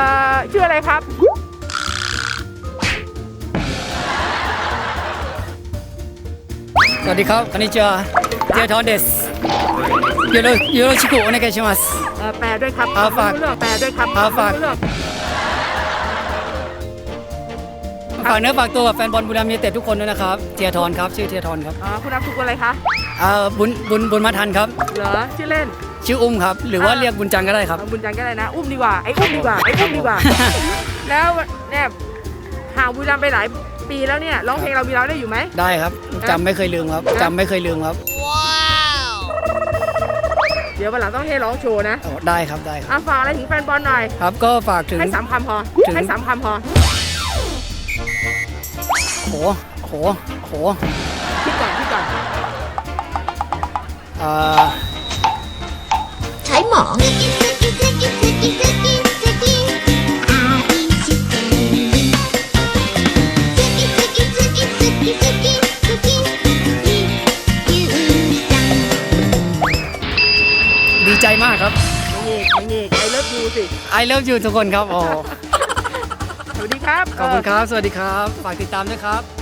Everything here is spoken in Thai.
อ่อชื่ออะไรครับ สวัสดีครับこんにちはเจทอนเดสยูโรยูโรชิคุโอเนกาชิมัสแปลด้วยครับอาฝากแปลด้วยครับอาฝากเฝากเนื้อฝากตัวกับแฟนบอลบุรีรัมย์เตะทุกคนด้วยนะครับเจียทอนครับชื่อเจียทอนครับอ๋อคุณรับถูกอะไรคะ เอ่อบุญบุญบุญมาทันครับ เหรอชื่อเล่น ชื่ออุ้มครับ หรือว่าเรียกบุญจังก็ได้ครับ เอาบุญจันทร์ก็ได้นะ อุ้มดีกว่า ไอ้อุ้มดีกว่า ไอ้อุ้มดีกว่า แล้วเนี่ยห่างบุรีรัมย์ไปหลายปีแล้วเนี่ย ร้องเพลงเรามีเราได้อยู่ไหม ได้ครับจำไม่เคยลืมครับจำไม่เคยลืมครับเดี๋ยววันหลังต้องให้ร้องโชว์นะโอ้ได้ครับได้ครับ อะฝากอะไรถึงแฟนบอลหน่อย ครับก็ฝากถึง ให้สามคำพอ ถึง ให้สามคำพอ โหโหโหคิดก่อนคิดก่อน เอ่อ ดีใจมากครับไอเลิฟยูสิไอเลิฟยูทุกคนครับโอ้สวัสดีครับ ขอบคุณครับ สวัสดีครับ ฝากติดตามด้วยครับ